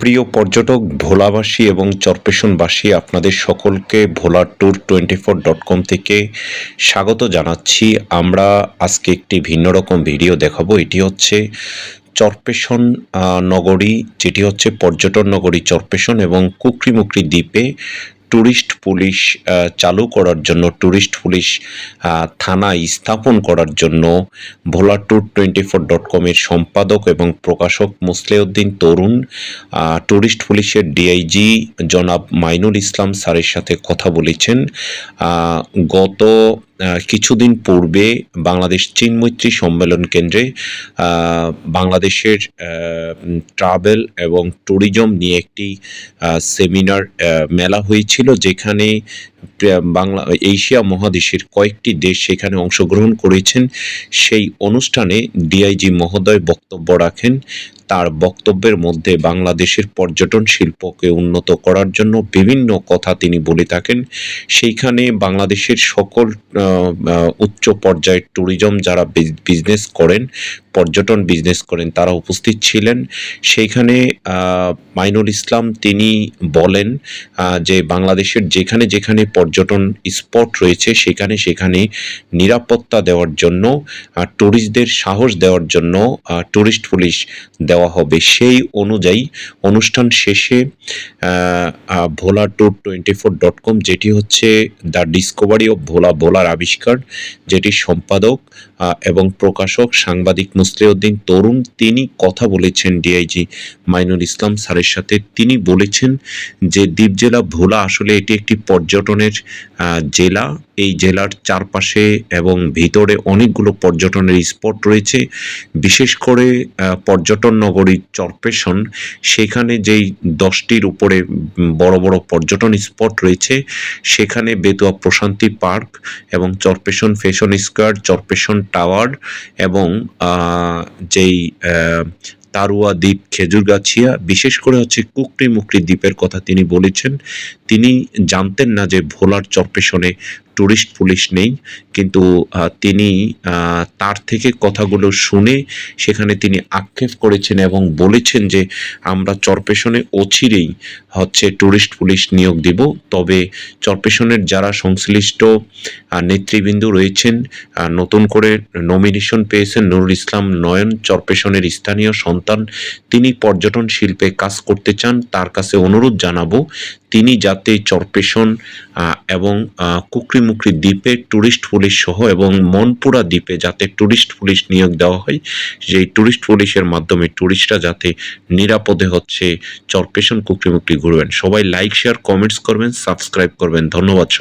প্রিয় পর্যটক, ভোলাবাসী এবং চরপেশনবাসী, আপনাদের সকলকে Bhola tour twenty four dot com থেকে স্বাগত জানাচ্ছি। আমরা আজকে একটি ভিন্ন রকম ভিডিও দেখাবো। এটি হচ্ছে চরপেশন নগরী, যেটি হচ্ছে পর্যটন নগরী চরপেশন এবং কুকরিমুকরি দ্বীপে ট্যুরিস্ট পুলিশ চালু করার জন্য ট্যুরিস্ট পুলিশ থানা স্থাপন করার জন্য Bhola tour twenty four dot কমের সম্পাদক এবং প্রকাশক মুসলেউদ্দিন তরুণ ট্যুরিস্ট পুলিশের ডিআইজি জনাব মাইনুল ইসলাম স্যারের সাথে কথা বলেছেন। গত কিছুদিন পূর্বে বাংলাদেশ চীন মৈত্রী সম্মেলন কেন্দ্রে বাংলাদেশের ট্রাভেল এবং ট্যুরিজম নিয়ে একটি সেমিনার মেলা হয়েছিল যেখানে বাংলা, এশিয়া মহাদেশের কয়েকটি দেশ সেখানে অংশগ্রহণ করেছেন। সেই অনুষ্ঠানে ডিআইজি মহোদয় বক্তব্য রাখেন তার বক্তব্যের মধ্যে বাংলাদেশের পর্যটন শিল্পকে উন্নত করার জন্য বিভিন্ন কথা তিনি বলে থাকেন। সেইখানে বাংলাদেশের সকল উচ্চ পর্যায়ের ট্যুরিজম যারা বিজনেস করেন পর্যটন বিজনেস করেন, তারা উপস্থিত ছিলেন। সেইখানে মাইনুল ইসলাম তিনি বলেন যে বাংলাদেশের যেখানে যেখানে পর্যটন স্পট রয়েছে, সেখানে সেখানে নিরাপত্তা দেওয়ার জন্য ট্যুরিস্টদের সাহস দেওয়ার জন্য ট্যুরিস্ট পুলিশ দেওয়া হবে। সেই অনুযায়ী অনুষ্ঠান শেষে Bhola tour twenty four dot com যেটি হচ্ছে দ্য ডিসকভারি অফ ভোলা, ভোলার আবিষ্কার যেটি সম্পাদক এবং প্রকাশক, সাংবাদিক মুসলিউদ্দিন তরুণ তিনি কথা বলেছেন ডিআইজি মাইনুল ইসলাম স্যারের সাথে। তিনি বলেছেন যে দ্বীপ জেলা ভোলা আসলে এটি একটি পর্যটনের জেলা। এই জেলার চারপাশে এবং ভিতরে অনেকগুলো পর্যটনের স্পট রয়েছে। বিশেষ করে পর্যটন নগরী চরপেশন, সেখানে যেই দশটির উপরে বড় বড় পর্যটন স্পট রয়েছে, সেখানে বেতুয়া প্রশান্তি পার্ক এবং চরপেশন ফ্যাশন স্কোয়ার, চরপেশন টাওয়ার এবং যেই তারুয়া দ্বীপ খেজুরগাছিয়া বিশেষ করে হচ্ছে কুকরি মুকরি দ্বীপের কথা তিনি বলেছেন। তিনি জানতেন না যে ভোলার চরপেশনে টুরিস্ট পুলিশ নেই, কিন্তু তিনি তার থেকে কথাগুলো শুনে সেখানে তিনি আক্ষেপ করেছেন এবং বলেছেন যে, আমরা চরপেশনে অচিরেই হচ্ছে টুরিস্ট পুলিশ নিয়োগ দিব। তবে চরপেশনের যারা সংশ্লিষ্ট নেতৃবৃন্দ রয়েছেন নতুন করে নমিনেশন পেয়েছেন নুরুল ইসলাম নয়ন চরপেশনের স্থানীয় সন্তান। তিনি পর্যটন শিল্পে কাজ করতে চান, তার কাছে অনুরোধ জানাব তিনি যাতে চরপেশন এবং কুকরিমুকরি দ্বীপে ট্যুরিস্ট পুলিশ সহ এবং মনপুরা দ্বীপে যাতে ট্যুরিস্ট পুলিশ নিয়োগ দেওয়া হয় যেই ট্যুরিস্ট পুলিশের মাধ্যমে ট্যুরিস্টরা যাতে নিরাপদে হচ্ছে চরপেশন কুকরিমুকরি ঘুরবেন। সবাই লাইক শেয়ার কমেন্টস করবেন সাবস্ক্রাইব করবেন। ধন্যবাদ সব